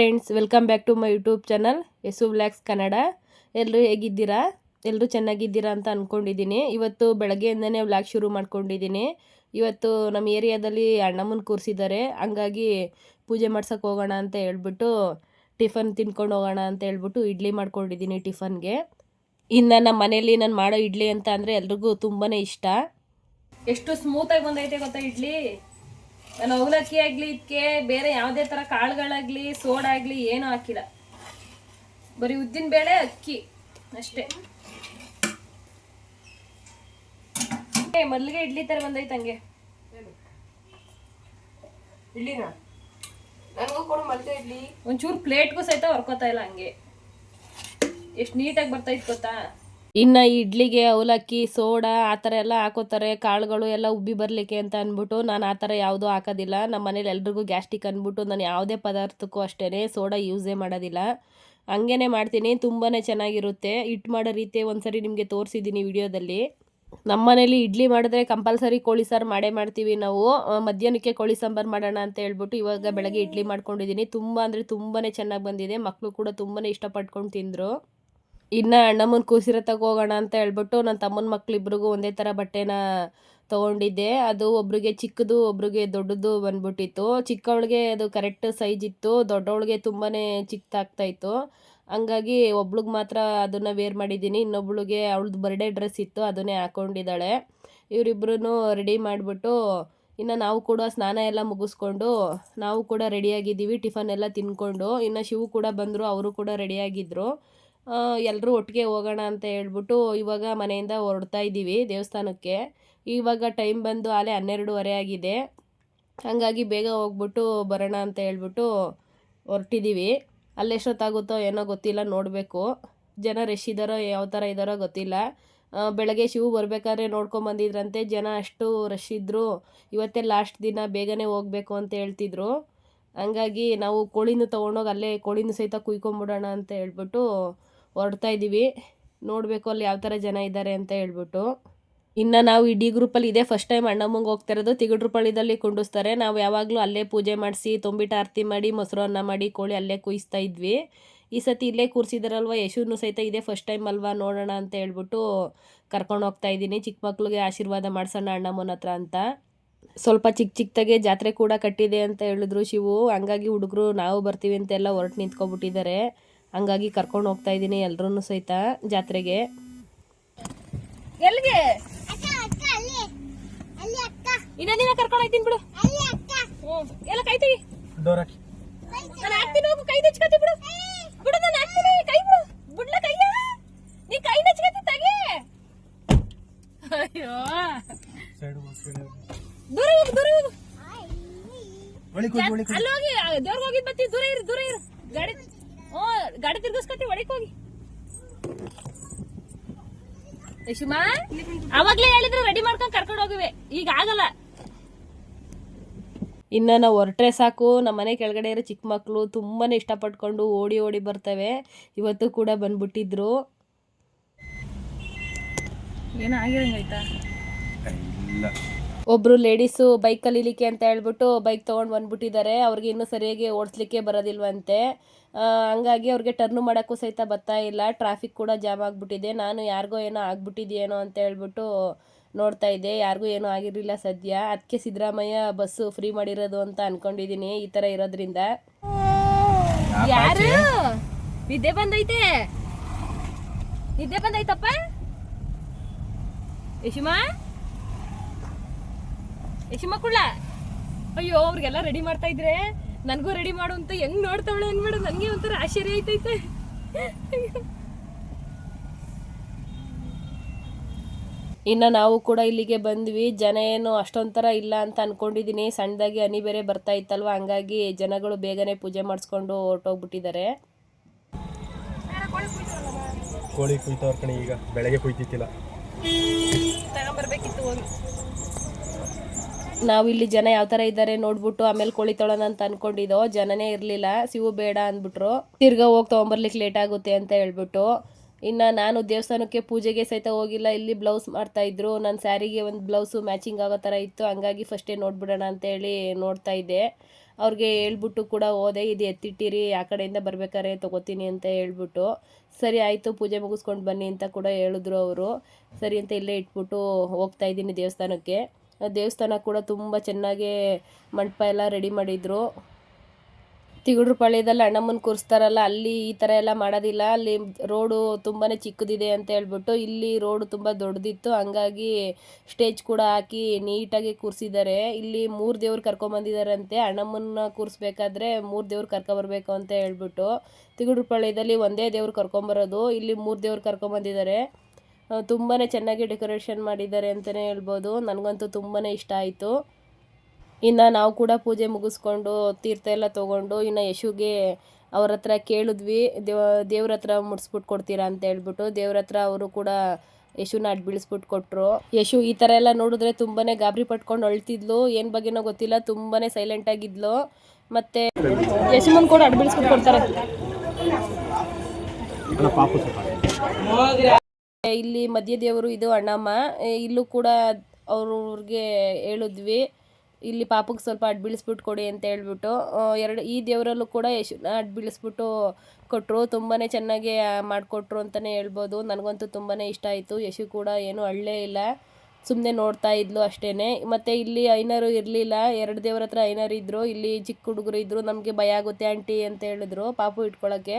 Friends welcome back to my YouTube channel ಎಸು ಬ್ಲ್ಯಾಕ್ಸ್ ಕನ್ನಡ ಎಲ್ಲರೂ ಹೇಗಿದ್ದೀರಾ? ಎಲ್ಲರೂ ಚೆನ್ನಾಗಿದ್ದೀರಾ ಅಂತ ಅಂದ್ಕೊಂಡಿದ್ದೀನಿ ಇವತ್ತು ಬೆಳಗ್ಗೆಯಿಂದನೇ ವ್ಲಾಗ್ ಶುರು ಮಾಡ್ಕೊಂಡಿದ್ದೀನಿ. ಇವತ್ತು ನಮ್ಮ ಏರಿಯಾದಲ್ಲಿ ಅಣ್ಣಮ್ಮನ ಕೂರಿಸಿದ್ದಾರೆ. ಹಂಗಾಗಿ ಪೂಜೆ ಮಾಡ್ಸೋಕೆ ಹೋಗೋಣ ಅಂತ ಹೇಳ್ಬಿಟ್ಟು, ಟಿಫನ್ ತಿನ್ಕೊಂಡು ಹೋಗೋಣ ಅಂತ ಹೇಳ್ಬಿಟ್ಟು ಇಡ್ಲಿ ಮಾಡ್ಕೊಂಡಿದ್ದೀನಿ ಟಿಫನ್ಗೆ. ಇನ್ನು ನಮ್ಮ ಮನೇಲಿ ನಾನು ಮಾಡೋ ಇಡ್ಲಿ ಅಂತ ಅಂದರೆ ಎಲ್ರಿಗೂ ತುಂಬಾ ಇಷ್ಟ. ಎಷ್ಟು ಸ್ಮೂತಾಗಿ ಬಂದೈತೆ ಗೊತ್ತಾ ಇಡ್ಲಿ? ನಾನು ಅವಲಕ್ಕಿ ಆಗ್ಲಿ ಇದಕ್ಕೆ ಬೇರೆ ಯಾವುದೇ ತರ ಕಾಳುಗಳಾಗ್ಲಿ ಸೋಡಾಗ್ಲಿ ಏನೂ ಹಾಕಿಲ್ಲ. ಬರೀ ಉದ್ದಿನ ಬೇಳೆ ಅಕ್ಕಿ ಅಷ್ಟೇ. ಏ, ಮೊದ್ಲಿಗೆ ಇಡ್ಲಿ ತರ ಬಂದೈತೆ ಹಂಗೆ. ಇಡ್ಲಿನ? ನನಗೂ ಕೊಡು ಇಡ್ಲಿ. ಒಂಚೂರು ಪ್ಲೇಟ್ಗೂ ಸಹಿತ ಹೊರ್ಕೋತಾ ಇಲ್ಲ ಹಂಗೆ. ಎಷ್ಟು ನೀಟಾಗಿ ಬರ್ತೈತೆ ಗೊತ್ತಾ? ಇನ್ನ ಇಡ್ಲಿಗೆ ಅವಲಕ್ಕಿ, ಸೋಡಾ ಆ ಥರ ಎಲ್ಲ ಹಾಕೋತಾರೆ. ಕಾಳುಗಳು ಎಲ್ಲ ಉಬ್ಬಿ ಬರಲಿಕ್ಕೆ ಅಂತ ಅಂದ್ಬಿಟ್ಟು ನಾನು ಆ ಥರ ಯಾವುದೂ ಹಾಕೋದಿಲ್ಲ. ನಮ್ಮ ಮನೇಲಿ ಎಲ್ರಿಗೂ ಗ್ಯಾಸ್ಟಿಕ್ ಅಂದ್ಬಿಟ್ಟು ನಾನು ಯಾವುದೇ ಪದಾರ್ಥಕ್ಕೂ ಅಷ್ಟೇ ಸೋಡಾ ಯೂಸೇ ಮಾಡೋದಿಲ್ಲ. ಹಂಗೇ ಮಾಡ್ತೀನಿ. ತುಂಬಾ ಚೆನ್ನಾಗಿರುತ್ತೆ. ಹಿಟ್ಟು ಮಾಡೋ ರೀತಿ ಒಂದ್ಸರಿ ನಿಮಗೆ ತೋರಿಸಿದ್ದೀನಿ ವಿಡಿಯೋದಲ್ಲಿ. ನಮ್ಮ ಮನೇಲಿ ಇಡ್ಲಿ ಮಾಡಿದ್ರೆ ಕಂಪಲ್ಸರಿ ಕೋಳಿ ಸಾರು ಮಾಡೇ ಮಾಡ್ತೀವಿ ನಾವು. ಮಧ್ಯಾಹ್ನಕ್ಕೆ ಕೋಳಿ ಸಾಂಬಾರು ಮಾಡೋಣ ಅಂತ ಹೇಳ್ಬಿಟ್ಟು ಇವಾಗ ಬೆಳಗ್ಗೆ ಇಡ್ಲಿ ಮಾಡ್ಕೊಂಡಿದ್ದೀನಿ ತುಂಬ ಅಂದರೆ ತುಂಬಾ ಚೆನ್ನಾಗಿ ಬಂದಿದೆ. ಮಕ್ಕಳು ಕೂಡ ತುಂಬಾ ಇಷ್ಟಪಟ್ಕೊಂಡು ತಿಂದರು. ಇನ್ನು ಅಣ್ಣಮ್ಮನ ಕೂಸಿರ ಹೋಗೋಣ ಅಂತ ಹೇಳ್ಬಿಟ್ಟು ನನ್ನ ತಮ್ಮನ ಮಕ್ಳಿಬ್ರಿಗೂ ಒಂದೇ ಥರ ಬಟ್ಟೆನ ತೊಗೊಂಡಿದ್ದೆ. ಅದು ಒಬ್ರಿಗೆ ಚಿಕ್ಕದು, ಒಬ್ರಿಗೆ ದೊಡ್ಡದು ಬಂದ್ಬಿಟ್ಟಿತ್ತು. ಚಿಕ್ಕವಳಿಗೆ ಅದು ಕರೆಕ್ಟ್ ಸೈಜ್ ಇತ್ತು. ದೊಡ್ಡವಳಿಗೆ ತುಂಬಾ ಚಿಕ್ಕದಾಗ್ತಾ ಇತ್ತು ಹಂಗಾಗಿ ಒಬ್ಳಿಗೆ ಮಾತ್ರ ಅದನ್ನು ವೇರ್ ಮಾಡಿದ್ದೀನಿ. ಇನ್ನೊಬ್ಳಿಗೆ ಅವಳದು ಬರ್ಡೇ ಡ್ರೆಸ್ ಇತ್ತು, ಅದನ್ನೇ ಹಾಕೊಂಡಿದ್ದಾಳೆ. ಇವರಿಬ್ರು ರೆಡಿ ಮಾಡಿಬಿಟ್ಟು ಇನ್ನು ನಾವು ಕೂಡ ಸ್ನಾನ ಎಲ್ಲ ಮುಗಿಸ್ಕೊಂಡು ನಾವು ಕೂಡ ರೆಡಿಯಾಗಿದ್ದೀವಿ. ಟಿಫನ್ ಎಲ್ಲ ತಿನ್ಕೊಂಡು. ಇನ್ನು ಶಿವು ಕೂಡ ಬಂದರು, ಅವರು ಕೂಡ ರೆಡಿಯಾಗಿದ್ದರು ಎಲ್ಲರೂ ಒಟ್ಟಿಗೆ ಹೋಗೋಣ ಅಂತ ಹೇಳ್ಬಿಟ್ಟು ಇವಾಗ ಮನೆಯಿಂದ ಹೊರಡ್ತಾ ಇದ್ದೀವಿ ದೇವಸ್ಥಾನಕ್ಕೆ. ಇವಾಗ ಟೈಮ್ ಬಂದು ಆಲೆ ಹನ್ನೆರಡೂವರೆ ಆಗಿದೆ. ಹಾಗಾಗಿ ಬೇಗ ಹೋಗ್ಬಿಟ್ಟು ಬರೋಣ ಅಂತ ಹೇಳ್ಬಿಟ್ಟು ಹೊರಟಿದ್ದೀವಿ. ಅಲ್ಲೆಷ್ಟೊತ್ತಾಗುತ್ತೋ ಏನೋ ಗೊತ್ತಿಲ್ಲ, ನೋಡಬೇಕು. ಜನ ರಶ್ ಇದ್ದಾರೋ ಯಾವ ಥರ ಇದ್ದಾರೋ ಗೊತ್ತಿಲ್ಲ. ಬೆಳಗ್ಗೆ ಶಿವು ಬರಬೇಕಾದ್ರೆ ನೋಡ್ಕೊಂಬಂದಿದ್ರಂತೆ ಜನ ಅಷ್ಟು ರಶ್ ಇದ್ದರು ಇವತ್ತೇ ಲಾಸ್ಟ್ ದಿನ ಬೇಗನೆ ಹೋಗಬೇಕು ಅಂತ ಹೇಳ್ತಿದ್ರು. ಹಂಗಾಗಿ ನಾವು ಕೋಳಿನೂ ತೊಗೊಂಡೋಗಿ ಅಲ್ಲೇ ಕೋಳಿನೂ ಸಹಿತ ಕುಯ್ಕೊಂಬಿಡೋಣ ಅಂತ ಹೇಳ್ಬಿಟ್ಟು ಹೊರಡ್ತಾ ಇದ್ದೀವಿ ನೋಡಬೇಕು ಅಲ್ಲಿ ಯಾವ ಥರ ಜನ ಇದ್ದಾರೆ ಅಂತ ಹೇಳ್ಬಿಟ್ಟು. ಇನ್ನು ನಾವು ಇಡೀ ಗ್ರೂಪಲ್ಲಿ ಇದೇ. ಫಸ್ಟ್ ಟೈಮ್ ಅಣ್ಣಮ್ಮಂಗೆ ಹೋಗ್ತಾ ಇರೋದು. ತಿಗಡ್ರಪಳ್ಳಿದಲ್ಲಿ ಕುಂಡಿಸ್ತಾರೆ. ನಾವು ಯಾವಾಗಲೂ ಅಲ್ಲೇ ಪೂಜೆ ಮಾಡಿಸಿ, ತೊಂಬಿಟ್ಟು ಆರತಿ ಮಾಡಿ, ಮೊಸರು ಅನ್ನ ಮಾಡಿ, ಕೋಳಿ ಅಲ್ಲೇ ಕುಯಿಸ್ತಾ ಇದ್ವಿ. ಈ ಸತಿ ಇಲ್ಲೇ ಕೂರಿಸಿದಾರಲ್ವ? ಯಶೂನು ಸಹಿತ ಇದೇ. ಫಸ್ಟ್ ಟೈಮ್ ಅಲ್ವಾ? ನೋಡೋಣ ಅಂತ ಹೇಳ್ಬಿಟ್ಟು ಕರ್ಕೊಂಡು ಹೋಗ್ತಾ ಇದ್ದೀನಿ. ಚಿಕ್ಕ ಮಕ್ಳಿಗೆ ಆಶೀರ್ವಾದ ಮಾಡ್ಸೋಣ ಅಣ್ಣಮ್ಮನ ಹತ್ರ ಅಂತ. ಸ್ವಲ್ಪ ಚಿಕ್ಕ ಚಿಕ್ಕದಾಗೆ ಜಾತ್ರೆ ಕೂಡ ಕಟ್ಟಿದೆ ಅಂತ ಹೇಳಿದ್ರು ಶಿವು. ಹಂಗಾಗಿ ಹುಡುಗರು ನಾವು ಬರ್ತೀವಿ ಅಂತೆಲ್ಲ ಹೊರಟು ನಿಂತ್ಕೊಬಿಟ್ಟಿದ್ದಾರೆ. ಹಂಗಾಗಿ ಕರ್ಕೊಂಡು ಹೋಗ್ತಾ ಇದ್ದೀನಿ ಎಲ್ರೂ ಸಹಿತ ಜಾತ್ರೆಗೆ. ಎಲ್ಲಿಗೆ? ಇನ್ನೊಂದಿನ ಕರ್ಕೊಂಡು ಹೋಗ್ತೀನಿ ಬಿಡು. ಎಲ್ಲ ಕೈ ಡೋರ್ ಹಾಕಿ. ನಾನು ಹಾಕ್ತೀನಿ ಹೋಗು ಕೈ ನೆಚ್ಕತಿ ಬಿಡು. ಬಿಡು ನಾನು ಹಾಕ್ತೀನಿ ಕೈ ಬಿಡು. ಬಿಡ್ಲ ಕೈಯ? ನೀ ಕೈ ನೆಚ್ಕತಿ ತಗೆ. ಅಯ್ಯೋ. ದೂರ ಹೋಗು ದೂರ ಹೋಗು. ಒಳಿ ಕೂತ್ ಅಲ್ಲಿ ಹೋಗಿ. ದೇವ್ರಿಗೆ ಹೋಗಿದ್ ಬತ್ತಿ ದೂರ ಇರು ದೂರ ಇರು. ಗಾಡಿ ಹ್ಞೂ ಗಾಡಿ ತಿರ್ಗಿಸ್ಕೊತಿ ಒಳಕ್ ಹೋಗಿ. ಯಶುಮಾ ಅವಾಗ್ಲೇ ಹೇಳಿದ್ರೆ ರೆಡಿ ಮಾಡ್ಕೊಂಡು ಕರ್ಕೊಂಡು ಹೋಗುವೆ. ಈಗ ಆಗಲ್ಲ. ಇನ್ನು ನಾವು ಹೊರಟ್ರೆ ಸಾಕು. ನಮ್ಮ ಮನೆ ಕೆಳಗಡೆ ಇರೋ ಚಿಕ್ಕ ಮಕ್ಕಳು ತುಂಬಾ ಇಷ್ಟಪಟ್ಕೊಂಡು ಓಡಿ ಓಡಿ ಬರ್ತವೆ. ಇವತ್ತು ಕೂಡ ಬಂದ್ಬಿಟ್ಟಿದ್ರು. ಏನೋ ಆಗಿರಂಗಾಯ್ತಾ? ಇಲ್ಲ. ಒಬ್ರು ಲೇಡೀಸು ಬೈಕ್ ಕಲೀಲಿಕ್ಕೆ ಅಂತ ಹೇಳ್ಬಿಟ್ಟು ಬೈಕ್ ತೊಗೊಂಡು ಬಂದ್ಬಿಟ್ಟಿದ್ದಾರೆ. ಅವ್ರಿಗೆ ಇನ್ನೂ ಸರಿಯಾಗಿ ಓಡಿಸ್ಲಿಕ್ಕೆ ಬರೋದಿಲ್ವಂತೆ. ಹಂಗಾಗಿ ಅವ್ರಿಗೆ ಟರ್ನು ಮಾಡೋಕ್ಕೂ ಸಹಿತ ಬರ್ತಾ ಇಲ್ಲ. ಟ್ರಾಫಿಕ್ ಕೂಡ ಜಾಮ್ ಆಗಿಬಿಟ್ಟಿದೆ. ನಾನು ಯಾರಿಗೋ ಏನೋ ಆಗ್ಬಿಟ್ಟಿದೆಯೇನೋ ಅಂತ ಹೇಳ್ಬಿಟ್ಟು ನೋಡ್ತಾ ಇದ್ದೆ. ಯಾರಿಗೂ ಏನೂ ಆಗಿರಲಿಲ್ಲ ಸದ್ಯ. ಅದಕ್ಕೆ ಸಿದ್ದರಾಮಯ್ಯ ಬಸ್ಸು ಫ್ರೀ ಮಾಡಿರೋದು ಅಂತ ಅನ್ಕೊಂಡಿದ್ದೀನಿ ಈ ಥರ ಇರೋದ್ರಿಂದ. ಯಾರು? ನಿದ್ದೆ ಬಂದೈತೆ. ನಿದ್ದೆ ಬಂದೈತಪ್ಪ? ಯಶುಮಾ ಯಶುಮ ಕುಳ್ಳ ಅಯ್ಯೋ ಅವ್ರಿಗೆಲ್ಲ ರೆಡಿ ಮಾಡ್ತಾ ಇದ್ರೆ ನನಗೂ ರೆಡಿ ಮಾಡು ಅಂತ ಹೆಂಗ್ ನೋಡ್ತಾವಳೆ ಅನ್ಬೇಡ ನನಗೆ ಒಂಥರ ಆಶ್ಚರ್ಯ ಆಯ್ತೈತೆ. ಇನ್ನು ನಾವು ಕೂಡ ಇಲ್ಲಿಗೆ ಬಂದ್ವಿ. ಜನ ಏನು ಅಷ್ಟೊಂಥರ ಇಲ್ಲ ಅಂತ ಅನ್ಕೊಂಡಿದ್ದೀನಿ ಸಣ್ಣದಾಗಿ ಹನಿ ಬೇರೆ ಬರ್ತಾ ಇತ್ತಲ್ವ? ಹಂಗಾಗಿ ಜನಗಳು ಬೇಗನೆ ಪೂಜೆ ಮಾಡಿಸ್ಕೊಂಡು ಹೊರಟೋಗ್ಬಿಟ್ಟಿದ್ದಾರೆ. ಕೋಳಿ ಕುಯ್ತವ್ರ ಕಣೆ ಈಗ. ಬೆಳಗ್ಗೆ ಕುಯ್ತಿತ್ತಿಲ್ಲ ತಗೊಂಬರ್ಬೇಕಿತ್ತು ಹೋಗಿ. ನಾವು ಇಲ್ಲಿ ಜನ ಯಾವ ಥರ ಇದ್ದಾರೆ ನೋಡ್ಬಿಟ್ಟು ಆಮೇಲೆ ಕೋಳಿ ತೊಳೋಣ ಅಂತ ಅನ್ಕೊಂಡಿದ್ದೋ ಜನನೇ ಇರಲಿಲ್ಲ. ಸಿವು ಬೇಡ ಅಂದ್ಬಿಟ್ರು. ತಿರ್ಗಾ ಹೋಗಿ ತೊಗೊಂಬರ್ಲಿಕ್ಕೆ ಲೇಟ್ ಆಗುತ್ತೆ ಅಂತ ಹೇಳ್ಬಿಟ್ಟು. ಇನ್ನು ನಾನು ದೇವಸ್ಥಾನಕ್ಕೆ ಪೂಜೆಗೆ ಸಹಿತ ಹೋಗಿಲ್ಲ. ಇಲ್ಲಿ ಬ್ಲೌಸ್ ಮಾಡ್ತಾ ಇದ್ರು. ನನ್ನ ಸ್ಯಾರಿಗೆ ಒಂದು ಬ್ಲೌಸು ಮ್ಯಾಚಿಂಗ್ ಆಗೋ ಥರ ಇತ್ತು. ಹಂಗಾಗಿ ಫಸ್ಟೇ ನೋಡ್ಬಿಡೋಣ ಅಂತೇಳಿ ನೋಡ್ತಾ ಇದ್ದೆ. ಅವ್ರಿಗೆ ಹೇಳ್ಬಿಟ್ಟು ಕೂಡ ಹೋದೆ. ಇದು ಎತ್ತಿಟ್ಟಿರಿ, ಆ ಕಡೆಯಿಂದ ಬರ್ಬೇಕಾದ್ರೆ ತೊಗೋತೀನಿ ಅಂತ ಹೇಳ್ಬಿಟ್ಟು. ಸರಿ ಆಯಿತು, ಪೂಜೆ ಮುಗಿಸ್ಕೊಂಡು ಬನ್ನಿ ಅಂತ ಕೂಡ ಹೇಳಿದ್ರು ಅವರು. ಸರಿ ಅಂತ ಇಲ್ಲೇ ಇಟ್ಬಿಟ್ಟು ಹೋಗ್ತಾ ಇದ್ದೀನಿ ದೇವಸ್ಥಾನಕ್ಕೆ. ದೇವಸ್ಥಾನ ಕೂಡ ತುಂಬ ಚೆನ್ನಾಗಿ ಮಂಟಪ ಎಲ್ಲ ರೆಡಿ ಮಾಡಿದ್ರು. ತಿಗುಡ್ರ ಪಾಳ್ಯದಲ್ಲಿ ಅಣ್ಣಮ್ಮನ ಕೂರಿಸ್ತಾರಲ್ಲ, ಅಲ್ಲಿ ಈ ಥರ ಎಲ್ಲ ಮಾಡೋದಿಲ್ಲ. ಅಲ್ಲಿ ರೋಡು ತುಂಬಾ ಚಿಕ್ಕದಿದೆ ಅಂತ ಹೇಳ್ಬಿಟ್ಟು ಇಲ್ಲಿ ರೋಡು ತುಂಬ ದೊಡ್ಡದಿತ್ತು. ಹಂಗಾಗಿ ಸ್ಟೇಜ್ ಕೂಡ ಹಾಕಿ ನೀಟಾಗಿ ಕೂರಿಸಿದ್ದಾರೆ. ಇಲ್ಲಿ ಮೂರು ದೇವ್ರು ಕರ್ಕೊಂಬಂದಿದ್ದಾರಂತೆ ಅಣ್ಣಮ್ಮನ ಕೂರಿಸ್ಬೇಕಾದ್ರೆ ಮೂರು ದೇವ್ರು ಕರ್ಕೊಬರ್ಬೇಕು ಅಂತ ಹೇಳ್ಬಿಟ್ಟು ತಿಗುಡ್ರ ಪಾಳ್ಯದಲ್ಲಿ ಒಂದೇ ದೇವ್ರು ಕರ್ಕೊಂಬರೋದು ಇಲ್ಲಿ ಮೂರು ದೇವ್ರು ಕರ್ಕೊಂಬಂದಿದ್ದಾರೆ ತುಂಬಾ ಚೆನ್ನಾಗಿ ಡೆಕೋರೇಷನ್ ಮಾಡಿದ್ದಾರೆ ಅಂತಲೇ ಹೇಳ್ಬೋದು. ನನಗಂತೂ ತುಂಬಾ ಇಷ್ಟ ಆಯಿತು. ಇನ್ನು ನಾವು ಕೂಡ ಪೂಜೆ ಮುಗಿಸ್ಕೊಂಡು ತೀರ್ಥ ಎಲ್ಲ ತೊಗೊಂಡು ಇನ್ನು ಯಶುಗೆ ಅವ್ರ ಹತ್ರ ಕೇಳಿದ್ವಿ. ದೇವ, ದೇವ್ರ ಹತ್ರ ಮುಡಿಸ್ಬಿಟ್ಟು ಕೊಡ್ತೀರಾ ಅಂತ ಹೇಳ್ಬಿಟ್ಟು ದೇವ್ರ ಹತ್ರ ಅವರು ಕೂಡ ಯಶುನ ಅಡ್ ಬೀಳಿಸ್ಬಿಟ್ಟು ಕೊಟ್ಟರು ಯಶು ಈ ಥರ ಎಲ್ಲ ನೋಡಿದ್ರೆ ತುಂಬಾ ಗಾಬರಿ ಪಟ್ಕೊಂಡು ಅಳ್ತಿದ್ಲು. ಏನು ಬಗ್ಗೆನೋ ಗೊತ್ತಿಲ್ಲ ತುಂಬಾ ಸೈಲೆಂಟ್ ಆಗಿದ್ಲು. ಮತ್ತೆ ಯಶುಮನ್ ಕೂಡ ಅಡ್ ಕೊಡ್ತಾರೆ. ಇಲ್ಲಿ ಮಧ್ಯ ದೇವರು ಇದು ಅಣ್ಣಮ್ಮ. ಇಲ್ಲೂ ಕೂಡ ಅವ್ರಿಗೆ ಹೇಳಿದ್ವಿ. ಇಲ್ಲಿ ಪಾಪಕ್ಕೆ ಸ್ವಲ್ಪ ಅಡ್ ಬೀಳಿಸ್ಬಿಟ್ಟು ಕೊಡಿ ಅಂತ ಹೇಳ್ಬಿಟ್ಟು ಎರಡು ಈ ದೇವರಲ್ಲೂ ಕೂಡ ಯಶುನ ಅಡ್ ಬೀಳಿಸ್ಬಿಟ್ಟು ಕೊಟ್ಟರು ತುಂಬಾ ಚೆನ್ನಾಗಿ ಮಾಡಿಕೊಟ್ರು ಅಂತಲೇ ಹೇಳ್ಬೋದು. ನನಗಂತೂ ತುಂಬಾ ಇಷ್ಟ ಆಯಿತು. ಯಶು ಕೂಡ ಏನೂ ಅಳ್ಳೇ ಇಲ್ಲ. ಸುಮ್ಮನೆ ನೋಡ್ತಾ ಇದ್ಲು ಅಷ್ಟೇ ಮತ್ತು ಇಲ್ಲಿ ಐನರು ಇರಲಿಲ್ಲ. ಎರಡು ದೇವ್ರ ಹತ್ರ ಐನರು ಇದ್ದರು ಇಲ್ಲಿ ಚಿಕ್ಕ ಹುಡುಗರು ಇದ್ದರು ನಮಗೆ ಭಯ ಆಗುತ್ತೆ ಆಂಟಿ ಅಂತ ಹೇಳಿದ್ರು ಪಾಪು ಇಟ್ಕೊಳ್ಳೋಕ್ಕೆ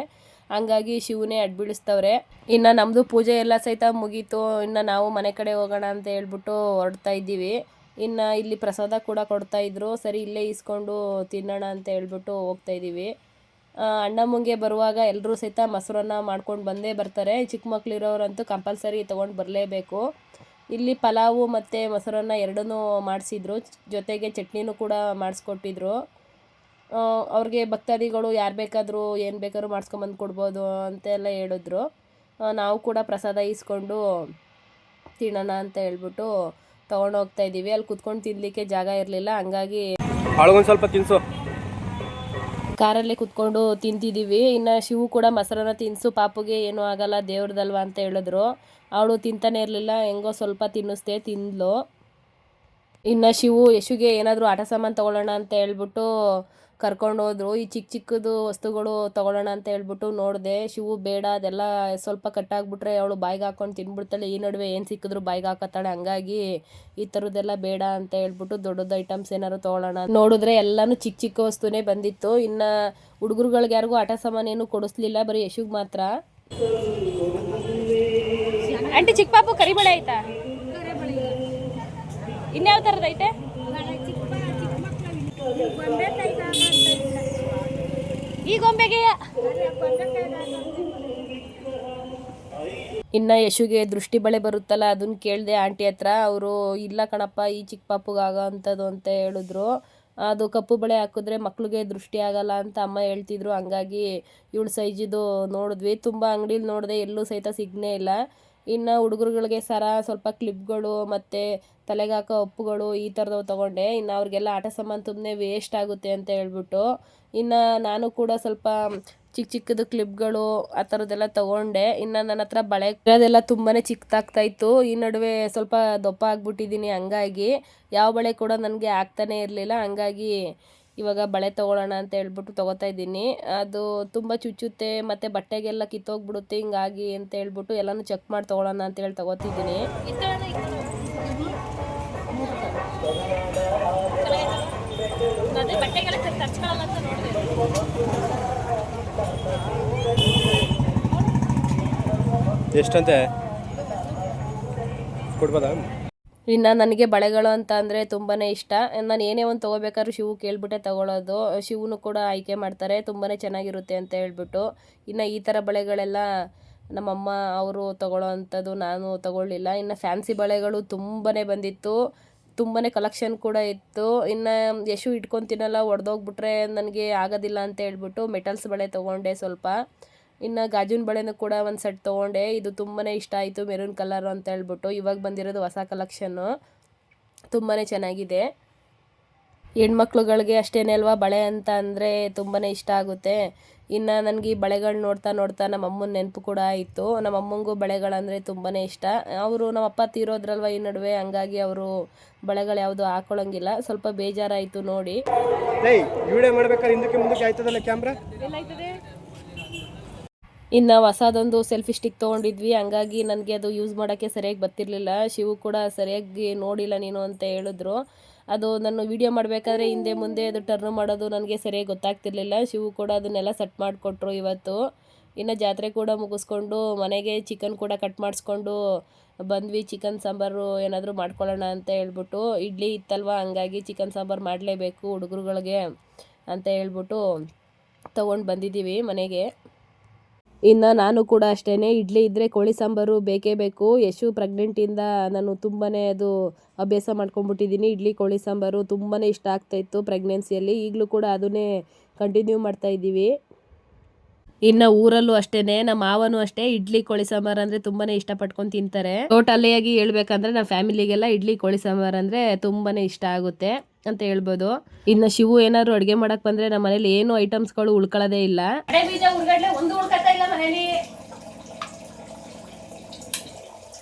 ಹಂಗಾಗಿ ಶಿವನೇ ಅಡ್ಬಿಡಿಸ್ತವ್ರೆ ಇನ್ನು ನಮ್ಮದು ಪೂಜೆ ಎಲ್ಲ ಸಹಿತ ಮುಗೀತು. ಇನ್ನು ನಾವು ಮನೆ ಕಡೆ ಹೋಗೋಣ ಅಂತ ಹೇಳ್ಬಿಟ್ಟು ಹೊರಡ್ತಾ ಇದ್ದೀವಿ. ಇನ್ನು ಇಲ್ಲಿ ಪ್ರಸಾದ ಕೂಡ ಕೊಡ್ತಾ ಇದ್ರು. ಸರಿ, ಇಲ್ಲೇ ಇಸ್ಕೊಂಡು ತಿನ್ನೋಣ ಅಂತ ಹೇಳ್ಬಿಟ್ಟು ಹೋಗ್ತಾ ಇದ್ದೀವಿ. ಅಣ್ಣ ಮುಂಗೆ ಬರುವಾಗ ಎಲ್ಲರೂ ಸಹಿತ ಮೊಸರನ್ನ ಮಾಡ್ಕೊಂಡು ಬಂದೇ ಬರ್ತಾರೆ. ಚಿಕ್ಕ ಮಕ್ಕಳಿರೋರಂತೂ ಕಂಪಲ್ಸರಿ ತೊಗೊಂಡು ಬರಲೇಬೇಕು. ಇಲ್ಲಿ ಪಲಾವು ಮತ್ತು ಮೊಸರನ್ನ ಎರಡನ್ನೂ ಮಾಡಿಸಿದ್ರು. ಜೊತೆಗೆ ಚಟ್ನಿನೂ ಕೂಡ ಮಾಡಿಸ್ಕೊಟ್ಟಿದ್ರು. ಅವ್ರಿಗೆ ಭಕ್ತಾದಿಗಳು ಯಾರು ಬೇಕಾದರೂ ಏನು ಬೇಕಾದ್ರೂ ಮಾಡಿಸ್ಕೊಂಬಂದು ಕೊಡ್ಬೋದು ಅಂತೆಲ್ಲ ಹೇಳಿದ್ರು. ನಾವು ಕೂಡ ಪ್ರಸಾದ ಇಸ್ಕೊಂಡು ತಿನ್ನೋಣ ಅಂತ ಹೇಳ್ಬಿಟ್ಟು ತೊಗೊಂಡು ಹೋಗ್ತಾ ಇದ್ದೀವಿ ಅಲ್ಲಿ ಕುತ್ಕೊಂಡು ತಿನ್ನಲಿಕ್ಕೆ ಜಾಗ ಇರಲಿಲ್ಲ. ಹಂಗಾಗಿ ಒಂದು ಸ್ವಲ್ಪ ತಿನ್ಸು. ಕಾರಲ್ಲಿ ಕುತ್ಕೊಂಡು ತಿಂತಿದ್ದೀವಿ ಇನ್ನು ಶಿವು ಕೂಡ ಮೊಸರನ್ನ ತಿನ್ನಿಸು ಪಾಪುಗೆ ಏನೂ ಆಗಲ್ಲ, ದೇವ್ರದಲ್ವಾ ಅಂತ ಹೇಳಿದ್ರು. ಅವಳು ತಿಂತಾನೆ ಇರಲಿಲ್ಲ, ಹೆಂಗೋ ಸ್ವಲ್ಪ ತಿನ್ನಿಸ್ದೆ, ತಿಂದ್ಲು. ಇನ್ನು ಶಿವು ಯಶುಗೆ ಏನಾದರೂ ಆಟ ಸಾಮಾನು ತೊಗೊಳ್ಳೋಣ ಅಂತ ಹೇಳ್ಬಿಟ್ಟು ಕರ್ಕೊಂಡು ಹೋದ್ರು ಈ ಚಿಕ್ಕ ಚಿಕ್ಕದು ವಸ್ತುಗಳು ತೊಗೊಳ್ಳೋಣ ಅಂತ ಹೇಳ್ಬಿಟ್ಟು ನೋಡಿದೆ. ಶಿವು ಬೇಡ, ಅದೆಲ್ಲ ಸ್ವಲ್ಪ ಕಟ್ಟಾಗ್ಬಿಟ್ರೆ ಅವಳು ಬಾಯಿಗೆ ಹಾಕೊಂಡು ತಿನ್ಬಿಡ್ತಾಳೆ. ಈ ನಡುವೆ ಏನು ಸಿಕ್ಕಿದ್ರು ಬಾಯಿಗೆ ಹಾಕತ್ತಾಳೆ. ಹಂಗಾಗಿ ಈ ಥರದ್ದೆಲ್ಲ ಬೇಡ ಅಂತ ಹೇಳ್ಬಿಟ್ಟು ದೊಡ್ಡದು ಐಟಮ್ಸ್ ಏನಾದ್ರು ತೊಗೊಳ್ಳೋಣ ನೋಡಿದ್ರೆ ಎಲ್ಲಾನು ಚಿಕ್ಕ ಚಿಕ್ಕ ವಸ್ತುನೇ ಬಂದಿತ್ತು. ಇನ್ನು ಹುಡುಗರುಗಳಿಗೆ ಯಾರಿಗೂ ಆಟ ಸಾಮಾನು ಏನು ಕೊಡಿಸ್ಲಿಲ್ಲ, ಬರೀ ಯಶುಗೆ ಮಾತ್ರ. ಆಂಟಿ, ಚಿಕ್ಕ ಪಾಪು ಕರಿಬಳೆ ಆಯ್ತಾ? ಇನ್ಯಾವ ಐತೆ? ಈ ಗೊಂಬೆಗೆ ಇನ್ನು ಯಶುಗೆ ದೃಷ್ಟಿ ಬಳೆ ಬರುತ್ತಲ್ಲ ಅದನ್ನ ಕೇಳಿದೆ ಆಂಟಿ ಹತ್ರ. ಅವರು, ಇಲ್ಲ ಕಣಪ್ಪ, ಈ ಚಿಕ್ಕ ಪಾಪುಗಾಗೋ ಅಂಥದ್ದು ಅಂತ ಹೇಳಿದ್ರು. ಅದು ಕಪ್ಪು ಬಳೆ ಹಾಕಿದ್ರೆ ಮಕ್ಳಿಗೆ ದೃಷ್ಟಿ ಆಗಲ್ಲ ಅಂತ ಅಮ್ಮ ಹೇಳ್ತಿದ್ರು. ಹಂಗಾಗಿ ಇವಳು ಸೈಜಿದು ನೋಡಿದ್ವಿ. ತುಂಬ ಅಂಗಡಿಲಿ ನೋಡಿದೆ ಎಲ್ಲೂ ಸಹಿತ ಸಿಗ್ನೇ ಇಲ್ಲ. ಇನ್ನು ಹುಡುಗರುಗಳಿಗೆ ಸರ ಸ್ವಲ್ಪ ಕ್ಲಿಪ್ಗಳು ಮತ್ತು ತಲೆಗೆ ಹಾಕೋ ಅಪ್ಪುಗಳು ಈ ಥರದವು ತೊಗೊಂಡೆ. ಇನ್ನು ಅವ್ರಿಗೆಲ್ಲ ಆಟ ಸಾಮಾನು ತುಂಬನೇ ವೇಸ್ಟ್ ಆಗುತ್ತೆ ಅಂತ ಹೇಳ್ಬಿಟ್ಟು ಇನ್ನು ನಾನು ಕೂಡ ಸ್ವಲ್ಪ ಚಿಕ್ಕ ಚಿಕ್ಕದು ಕ್ಲಿಪ್ಗಳು ಆ ಥರದ್ದೆಲ್ಲ ತೊಗೊಂಡೆ. ಇನ್ನು ನನ್ನ ಹತ್ರ ಬಳೆ ಅದೆಲ್ಲ ತುಂಬಾ ಚಿಕ್ಕದಾಗ್ತಾಯಿತ್ತು ಈ ನಡುವೆ ಸ್ವಲ್ಪ ದಪ್ಪ ಆಗ್ಬಿಟ್ಟಿದ್ದೀನಿ ಹಂಗಾಗಿ. ಯಾವ ಬಳೆ ಕೂಡ ನನಗೆ ಆಗ್ತಾನೇ ಇರಲಿಲ್ಲ. ಹಂಗಾಗಿ ಇವಾಗ ಬಳೆ ತೊಗೊಳ್ಳೋಣ ಅಂತ ಹೇಳ್ಬಿಟ್ಟು ತೊಗೋತಾ ಇದ್ದೀನಿ. ಅದು ತುಂಬ ಚುಚ್ಚುತ್ತೆ, ಮತ್ತು ಬಟ್ಟೆಗೆಲ್ಲ ಕಿತ್ತೋಗ್ಬಿಡುತ್ತೆ, ಹಿಂಗಾಗಿ ಅಂತ ಹೇಳ್ಬಿಟ್ಟು ಎಲ್ಲನೂ ಚೆಕ್ ಮಾಡಿ ತೊಗೊಳ್ಳೋಣ ಅಂತ ಹೇಳಿ ತೊಗೋತಿದ್ದೀನಿ. ಎಷ್ಟಂತೆ? ಕೊಡ್ಬೋದಾ? ಇನ್ನು ನನಗೆ ಬಳೆಗಳು ಅಂತ ಅಂದರೆ ತುಂಬಾ ಇಷ್ಟ. ನಾನು ಏನೇ ಒಂದು ತೊಗೋಬೇಕಾದ್ರೂ ಶಿವು ಕೇಳಿಬಿಟ್ಟೆ ತೊಗೊಳೋದು. ಶಿವನು ಕೂಡ ಆಯ್ಕೆ ಮಾಡ್ತಾರೆ. ತುಂಬಾ ಚೆನ್ನಾಗಿರುತ್ತೆ ಅಂತ ಹೇಳ್ಬಿಟ್ಟು. ಇನ್ನು ಈ ಥರ ಬಳೆಗಳೆಲ್ಲ ನಮ್ಮಮ್ಮ ಅವರು ತೊಗೊಳ್ಳೋ ಅಂಥದ್ದು ನಾನು ತೊಗೊಳ್ಳಿಲ್ಲ. ಇನ್ನು ಫ್ಯಾನ್ಸಿ ಬಳೆಗಳು ತುಂಬಾ ಬಂದಿತ್ತು. ತುಂಬಾ ಕಲೆಕ್ಷನ್ ಕೂಡ ಇತ್ತು. ಇನ್ನು ಯಶು ಇಟ್ಕೊತೀನಲ್ಲ ಒಡೆದೋಗ್ಬಿಟ್ರೆ ನನಗೆ ಆಗೋದಿಲ್ಲ ಅಂತ ಹೇಳ್ಬಿಟ್ಟು ಮೆಟಲ್ಸ್ ಬಳೆ ತೊಗೊಂಡೆ ಸ್ವಲ್ಪ. ಇನ್ನು ಗಾಜಿನ ಬಳೆನೂ ಕೂಡ ಒಂದು ಸೆಟ್ ತೊಗೊಂಡೆ. ಇದು ತುಂಬಾ ಇಷ್ಟ ಆಯಿತು ಮೆರೂನ್ ಕಲರು ಅಂತ ಹೇಳ್ಬಿಟ್ಟು. ಇವಾಗ ಬಂದಿರೋದು ಹೊಸ ಕಲೆಕ್ಷನ್ನು ತುಂಬಾ ಚೆನ್ನಾಗಿದೆ. ಹೆಣ್ಮಕ್ಳುಗಳಿಗೆ ಅಷ್ಟೇನೆ ಅಲ್ವಾ? ಬಳೆ ಅಂತ ಅಂದರೆ ತುಂಬಾ ಇಷ್ಟ ಆಗುತ್ತೆ. ಇನ್ನು ನನಗೆ ಈ ಬಳೆಗಳು ನೋಡ್ತಾ ನೋಡ್ತಾ ನಮ್ಮ ಅಮ್ಮನ ನೆನಪು ಕೂಡ ಆಯಿತು. ನಮ್ಮ ಅಮ್ಮಂಗೂ ಬಳೆಗಳಂದರೆ ತುಂಬಾ ಇಷ್ಟ. ಅವರು ನಮ್ಮ ಅಪ್ಪ ತೀರೋದ್ರಲ್ವ ಈ ನಡುವೆ? ಹಂಗಾಗಿ ಅವರು ಬಳೆಗಳು ಯಾವುದು ಹಾಕೊಳ್ಳೋಂಗಿಲ್ಲ ಸ್ವಲ್ಪ ಬೇಜಾರಾಯಿತು ನೋಡಿ. ಇನ್ನು ಹೊಸದೊಂದು ಸೆಲ್ಫಿ ಸ್ಟಿಕ್ ತೊಗೊಂಡಿದ್ವಿ. ಹಂಗಾಗಿ ನನಗೆ ಅದು ಯೂಸ್ ಮಾಡೋಕ್ಕೆ ಸರಿಯಾಗಿ ಬರ್ತಿರ್ಲಿಲ್ಲ. ಶಿವು ಕೂಡ ಸರಿಯಾಗಿ ನೋಡಿಲ್ಲ ನೀನು ಅಂತ ಹೇಳಿದ್ರು. ಅದು ನಾನು ವಿಡಿಯೋ ಮಾಡಬೇಕಾದ್ರೆ ಹಿಂದೆ ಮುಂದೆ ಅದು ಟರ್ನ್ ಮಾಡೋದು ನನಗೆ ಸರಿಯಾಗಿ ಗೊತ್ತಾಗ್ತಿರ್ಲಿಲ್ಲ. ಶಿವು ಕೂಡ ಅದನ್ನೆಲ್ಲ ಸೆಟ್ ಮಾಡಿಕೊಟ್ರು ಇವತ್ತು. ಇನ್ನು ಜಾತ್ರೆ ಕೂಡ ಮುಗಿಸ್ಕೊಂಡು ಮನೆಗೆ ಚಿಕನ್ ಕೂಡ ಕಟ್ ಮಾಡಿಸ್ಕೊಂಡು ಬಂದ್ವಿ. ಚಿಕನ್ ಸಾಂಬಾರು ಏನಾದರೂ ಮಾಡ್ಕೊಳ್ಳೋಣ ಅಂತ ಹೇಳ್ಬಿಟ್ಟು. ಇಡ್ಲಿ ಇತ್ತಲ್ವ? ಹಂಗಾಗಿ ಚಿಕನ್ ಸಾಂಬಾರು ಮಾಡಲೇಬೇಕು ಹುಡುಗರುಗಳಿಗೆ ಅಂತ ಹೇಳ್ಬಿಟ್ಟು ತೊಗೊಂಡು ಬಂದಿದ್ದೀವಿ ಮನೆಗೆ. ಇನ್ನು ನಾನು ಕೂಡ ಅಷ್ಟೇ ಇಡ್ಲಿ ಇದ್ದರೆ ಕೋಳಿ ಸಾಂಬಾರು ಬೇಕೇ ಬೇಕು. ಯಶು ಪ್ರೆಗ್ನೆಂಟಿಂದ ನಾನು ತುಂಬಾ ಅದು ಅಭ್ಯಾಸ ಮಾಡ್ಕೊಂಡ್ಬಿಟ್ಟಿದ್ದೀನಿ ಇಡ್ಲಿ, ಕೋಳಿ ಸಾಂಬಾರು ತುಂಬಾ ಇಷ್ಟ ಆಗ್ತಾಯಿತ್ತು ಪ್ರೆಗ್ನೆನ್ಸಿಯಲ್ಲಿ ಈಗಲೂ ಕೂಡ ಅದನ್ನೇ ಕಂಟಿನ್ಯೂ ಮಾಡ್ತಾ ಇದ್ದೀವಿ ಇನ್ನು ಊರಲ್ಲೂ ಅಷ್ಟೇನೆ ನಮ್ಮ ಮಾವನು ಅಷ್ಟೇ ಇಡ್ಲಿ ಕೋಳಿ ಸಾಂಬಾರು ಅಂದರೆ ತುಂಬಾ ಇಷ್ಟಪಟ್ಕೊಂಡು ತಿಂತಾರೆ. ಟೋಟಲಿಯಾಗಿ ಹೇಳ್ಬೇಕಂದ್ರೆ ನಮ್ಮ ಫ್ಯಾಮಿಲಿಗೆಲ್ಲ ಇಡ್ಲಿ ಕೋಳಿ ಸಾಂಬಾರ್ ಅಂದ್ರೆ ತುಂಬಾನೇ ಇಷ್ಟ ಆಗುತ್ತೆ ಅಂತ ಹೇಳ್ಬೋದು. ಇನ್ನ ಶಿವು ಏನಾದ್ರು ಅಡುಗೆ ಮಾಡಕ್ ಬಂದ್ರೆ ನಮ್ಮ ಮನೇಲಿ ಏನು ಐಟಮ್ಸ್ಗಳು ಉಳ್ಕೊಳ್ಳೋದೇ ಇಲ್ಲ.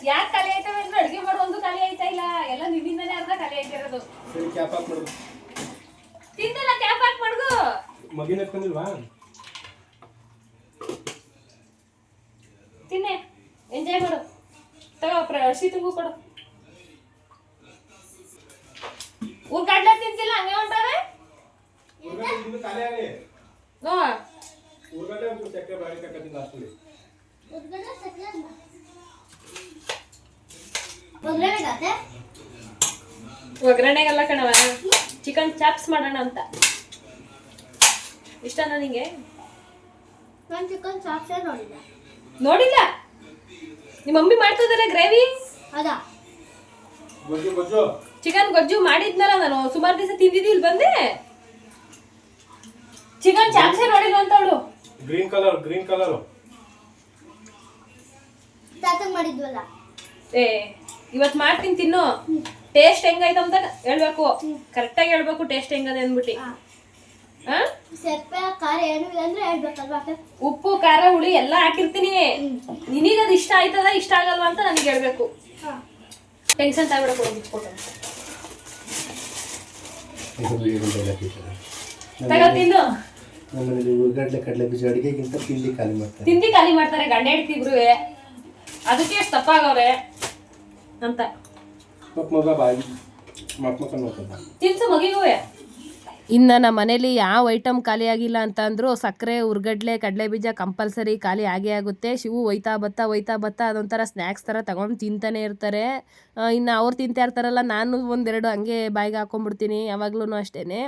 ಯಾಕೆ ಖಾಲಿ ಆಯ್ತವೆ ಅಂದ್ರೆ ಅಡುಗೆ ಮಾಡೋ ಒಂದು ಖಾಲಿ ಆಯ್ತಾ ಇಲ್ಲ. ಎಲ್ಲ ನಿನ್ನಿಂದನೇ ಅರ್ಧ ಖಾಲಿ ಆಯ್ತಿರೋದು ಸರಿ ಕ್ಯಾಪ್ ಹಾಕ್ ಮಾಡು. ತಿಂದಲ್ಲ ಕ್ಯಾಪ್ ಹಾಕ್ ಮಾಡ್ಗು. ಮಗಿನ ತಿನ್ನೆ. ಎಂಜಾಯ್ ಮಾಡು. ತಗೋ ಶೀತಂಗೂ ಕೊಡು. ಉರ್ಗಡ್ಲೆ ತಿಂತಿಲ್ಲ, ಹಂಗೆ ಹೊಂಟಾವೆ ಒಗ್ಗರಣೆಗೆಲ್ಲ ಕಣವ ಚಿಕನ್ ಚಾಪ್ಸ್ ಮಾಡೋಣ ಅಂತ. ಇಷ್ಟನಾ ನಿಂಗೆ? ನಾನು ಚಿಕನ್ ಸಾಕ್ಸೇ ನೋಡಿಲ್ಲ. ನೋಡಿಲ್ಲ? ನಿಮ್ಮ ಮಮ್ಮಿ ಮಾಡ್ತಿದ್ದಾರೆ ಗ್ರೇವಿ? ಅದಾ? ಗೊಜ್ಜು ಗೊಜ್ಜು. ಚಿಕನ್ ಗೊಜ್ಜು ಮಾಡಿದ್ನಲ್ಲ ನಾನು ಸುಮಾರು ದಿವಸ ತಿಂದಿದ್ದಿ ಇಲ್ಲಿ ಬಂದೆ. ಚಿಕನ್ ಚಾಕ್ಸೆ ನೋಡಿಲ್ಲ ಅಂತ ಅವಳು. ಗ್ರೀನ್ ಕಲರ್ ಗ್ರೀನ್ ಕಲರ್ ತಾತಂಗ್ ಮಾಡಿದ್ವಲ್ಲ? ಏ ಇವತ್ತು ಮಾಡ್ತೀನಿ ತಿನ್ನು. ಟೇಸ್ಟ್ ಹೆಂಗೈತೆ ಅಂತ ಹೇಳ್ಬೇಕು. ಕರೆಕ್ಟಾಗಿ ಹೇಳ್ಬೇಕು ಟೇಸ್ಟ್ ಹೆಂಗದೆ ಅಂದ್ಬಿಟ್ಟು. ಉಪ್ಪು ಖಾರ ಹುಳಿ ಎಲ್ಲ ಹಾಕಿರ್ತೀನಿ. ನಿನಗೆ ಅದು ಇಷ್ಟ ಆಯ್ತದ ಇಷ್ಟ ಆಗಲ್ವಾ ಅಂತ ನನಗೆ ಹೇಳ್ಬೇಕು. ಹಾ. ಟೆನ್ಷನ್ ತಗೊಳಕ್ ಹೋಗಿ ತಿನ್ನು ನಮ್ಮನೇಲಿ ಉರ್ಗಡ್ಲೆ ಕಡಲೆ ಬೀಜ ಅಡಿಗೆಗಿಂತ ತಿಂಡಿ ಖಾಲಿ ಮಾಡ್ತಾರೆ. ತಿಂಡಿ ಖಾಲಿ ಮಾಡ್ತಾರೆ ಗಂಡ ಹೆಂಡ್ತಿಬ್ರು ಅದಕ್ಕೆ ಎಷ್ಟು ತಪ್ಪಾಗವ್ರೆ ಅಂತ. ಮಗ ಬಾಯಿ ಮಕ್ ಮಕ್ಕ ನೋಡ್ತದ ತಿನ್ಸು ಮಗಿಗೂ ಇನ್ನು ನಮ್ಮ ಮನೇಲಿ ಯಾವ ಐಟಮ್ ಖಾಲಿ ಆಗಿಲ್ಲ ಅಂತ ಸಕ್ಕರೆ, ಉರ್ಗಡ್ಲೆ, ಕಡಲೆ ಬೀಜ ಕಂಪಲ್ಸರಿ ಖಾಲಿ ಆಗೇ ಆಗುತ್ತೆ. ಶಿವು ಒಯ್ತಾ ಬತ್ತಾ ಒಯ್ತಾ ಬತ್ತಾ ಅದೊಂಥರ ಸ್ನ್ಯಾಕ್ಸ್ ಥರ ತಗೊಂಡು ತಿಂತಾನೆ ಇರ್ತಾರೆ. ಇನ್ನು ಅವ್ರು ತಿಂತಾ ಇರ್ತಾರಲ್ಲ, ನಾನು ಒಂದೆರಡು ಹಂಗೆ ಬಾಯಿಗೆ ಹಾಕೊಂಡ್ಬಿಡ್ತೀನಿ ಯಾವಾಗ್ಲೂ ಅಷ್ಟೇ